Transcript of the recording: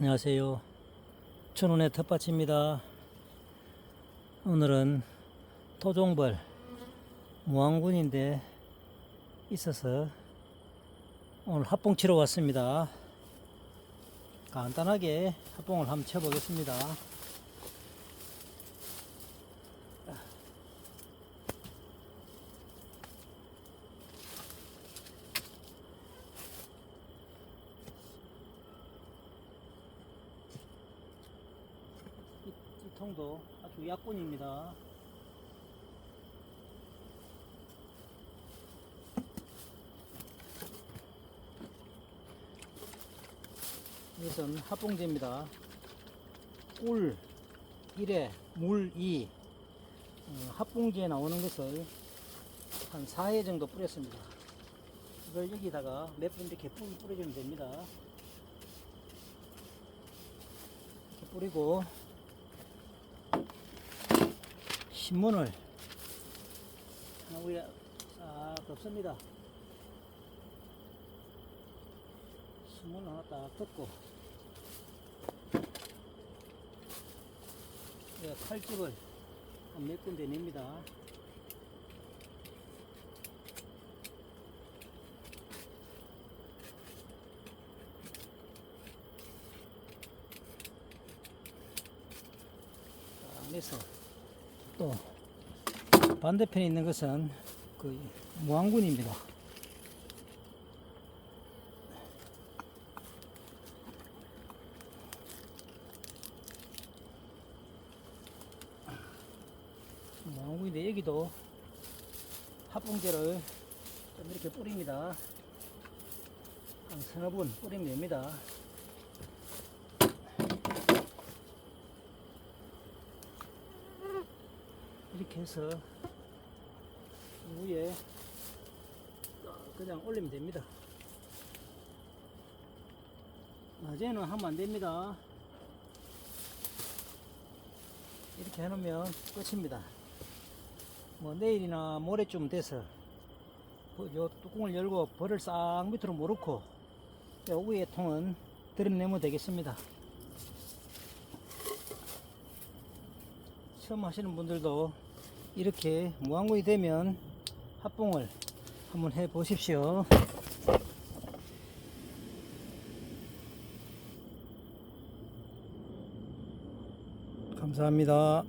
안녕하세요. 천원의 텃밭입니다. 오늘은 토종벌 무안군인데 있어서 오늘 합봉 치러 왔습니다. 간단하게 합봉을 한번 쳐보겠습니다. 이, 이 통도 아주 약분입니다. 이것은 합봉제입니다. 꿀 1에 물 2. 어, 합봉제에 나오는 것을 한 4회 정도 뿌렸습니다. 이걸 여기다가 몇 분 이렇게 뿌, 뿌려주면 됩니다. 이렇게 뿌리고 신문을 하나 위에 싹 덮습니다. 신문을 하나 딱 덮고 예, 칼집을 한몇 군데 냅니다. 딱 내서 또 반대편에 있는 것은 그 무안군입니다. 무안군인데 여기도 합봉제를 좀 이렇게 뿌립니다. 한 서너 분 뿌리면 됩니다. 이렇게 해서 위에 그냥 올리면 됩니다. 낮에는 하면 안 됩니다. 이렇게 해놓으면 끝입니다. 뭐 내일이나 모레쯤 돼서 그요 뚜껑을 열고 벌을 싹 밑으로 모르고 요 위에 통은 들여내면 되겠습니다. 처음 하시는 분들도 이렇게 무한군이 되면 합봉을 한번 해 보십시오. 감사합니다.